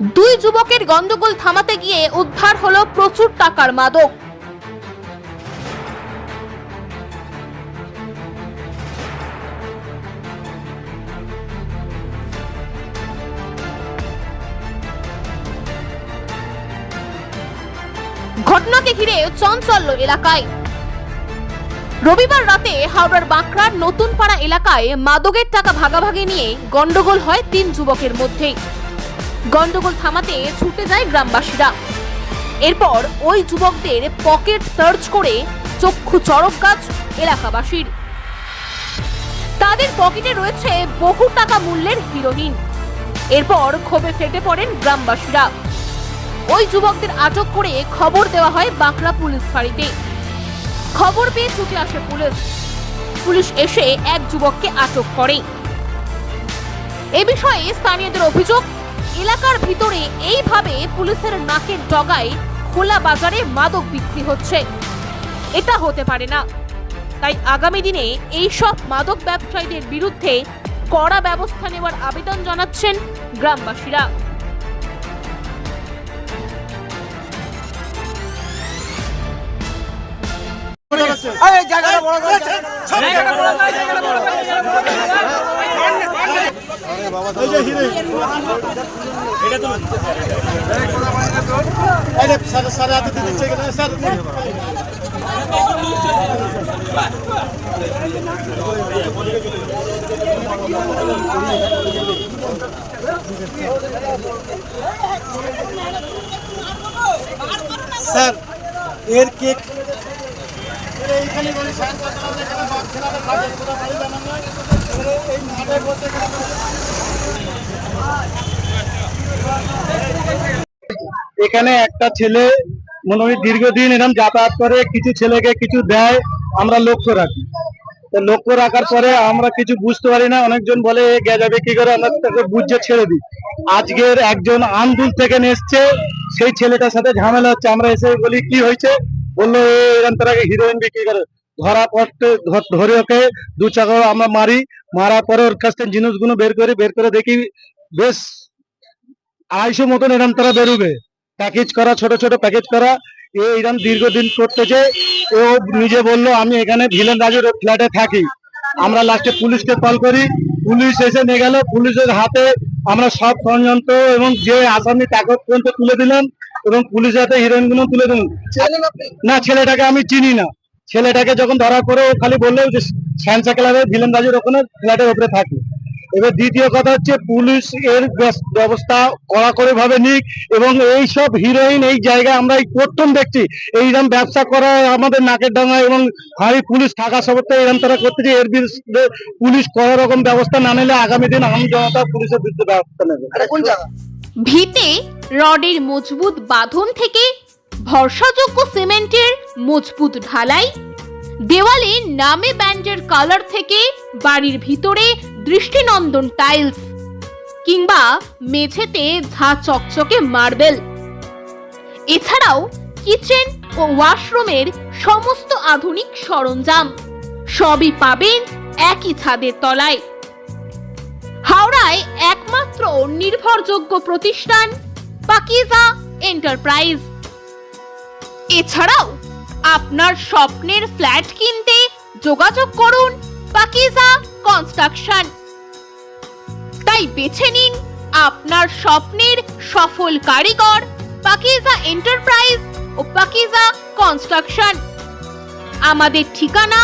দুই যুবকের গন্ডগোল থামাতে গিয়ে উদ্ধার হলো প্রচুর টাকার মাদক। ঘটনাকে ঘিরে চঞ্চল্য এলাকায়। রবিবার রাতে হাওড়ার বাঁকড়ার নতুন পাড়া এলাকায় মাদকের টাকা ভাগাভাগি নিয়ে গন্ডগোল হয় তিন যুবকের মধ্যে গন্ডগোল থামাতে ছুটে যায় গ্রামবাসীরা। এরপর ওই যুবকদের পকেট সার্চ করে চক্ষু চড়ক গাছ এলাকাবাসীর। তাদের পকেটে রয়েছে বহু টাকা মূল্যের হিরোইন। এরপর ক্ষোভে ফেটে পড়েন গ্রামবাসীরা। ওই যুবকদের আটক করে খবর দেওয়া হয় বাঁকড়া পুলিশ ফাঁড়িতে। খবর পেয়ে ছুটে আসে পুলিশ। পুলিশ এসে এক যুবককে আটক করে। এ বিষয়ে স্থানীয়দের অভিযোগ এলাকার ভিতরে এইভাবে পুলিশের নাকের ডগায় খোলা বাজারে মাদক বিক্রি হচ্ছে। এটা হতে পারে না। তাই আগামী দিনে এই সব মাদক ব্যবসায়ীদের বিরুদ্ধে কড়া ব্যবস্থা নেওয়ার আবেদন জানাচ্ছেন গ্রামবাসীরা। জায়গাটা বড় স্যার হাতে দিচ্ছে স্যার স্যার এর কেক এখানে একটা ছেলে, মনে হয় দীর্ঘদিন এরকম যাতায়াত করে, কিছু ছেলেকে কিছু দেয়, আমরা লক্ষ্য রাখি। তো লক্ষ্য রাখার পরে আমরা কিছু বুঝতে পারি না, অনেকজন বলে গে যাবে কি করে? আমরা তাকে বুঝে ছেড়ে দিই। আজকের একজন আন্দুল থেকে এসছে, সেই ছেলেটার সাথে ঝামেলা হচ্ছে। আমরা এসে বলি, কি হয়েছে? বলল, এ এরকম তারাকে হিরোইন বিক্রি করে। ধরা পড়তে, ধরে ওকে দু চাকা আমরা মারি। মারার পরে ওর কাছ থেকে জিনিসগুলো বের করি, বের করে দেখি বেশ আড়াইশো মতন এরকম তারা বেরোবে। প্যাকেজ করা, ছোট ছোট প্যাকেজ করা। এ এরকম দীর্ঘদিন করতেছে ও নিজে বলল, আমি এখানে ভিলেন রাজুর ফ্ল্যাটে থাকি। আমরা লাস্টে পুলিশকে কল করি। পুলিশ এসে নিয়ে গেল। পুলিশের হাতে আমরা সব ষড়যন্ত্র এবং যে আসামি তাকে পর্যন্ত তুলে দিলাম। এবং পুলিশ হাতে হিরোইনগুলো তুলে দিলাম না ছেলেটাকে আমি চিনি না। ছেলেটাকে যখন ধরা করে ও খালি বলল যে স্যান্সা ক্লাবের ভিলেন রাজুর ওখানে ফ্ল্যাটের উপরে থাকে। এবার দ্বিতীয় কথা হচ্ছে পুলিশ এর ব্যবস্থা কড়াকড়ি ভাবে নিক এবং এই সব হিরোইন এই জায়গায় আমরা এই প্রথম দেখছি এইরকম ব্যবসা করা আমাদের নাকের ডাঙা এবং হাই পুলিশ থাকা সত্ত্বেও এরকম তারা করতেছে এর বিরুদ্ধে পুলিশ কোনো রকম ব্যবস্থা না নিলে আগামী দিন আম জনতা পুলিশের বিরুদ্ধে ব্যবস্থা নেবে। কোন জায়গা? ভিতে রডের মজবুত বাঁধন থেকে ভরসাযোগ্য সিমেন্টের মজবুত ঢালাই, দেওয়ালে নামে ব্যান্ডের কালার থেকে বাড়ির ভিতরে দৃষ্টিনন্দন টাইলস কিংবা মেঝেতে ঝা চকচকে মার্বেল। এছাড়াও কিচেন ও ওয়াশরুমের সমস্ত আধুনিক সরঞ্জাম সবই পাবেন একই ছাদের তলায়। হাওড়ায় একমাত্র নির্ভরযোগ্য প্রতিষ্ঠান, পাকিজা এন্টারপ্রাইজ। এছাড়াও আপনার স্বপ্নের ফ্ল্যাট কিনতে যোগাযোগ করুন পাকিজা কনস্ট্রাকশন। তাই বেছে নিন আপনার স্বপ্নের সফল কারিগর পাকিজা এন্টারপ্রাইজ ও পাকিজা কনস্ট্রাকশন। আমাদের ঠিকানা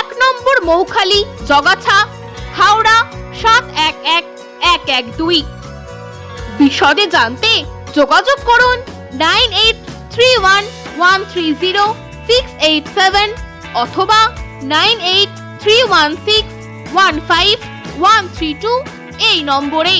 এক নম্বর মৌখালি জগাছা, হাওড়া সাত এক এক এক এক দুই। বিশদে জানতে যোগাযোগ করুন nine eight three one one three zero six eight seven অথবা nine eight three one six one five one three two এই নম্বরে।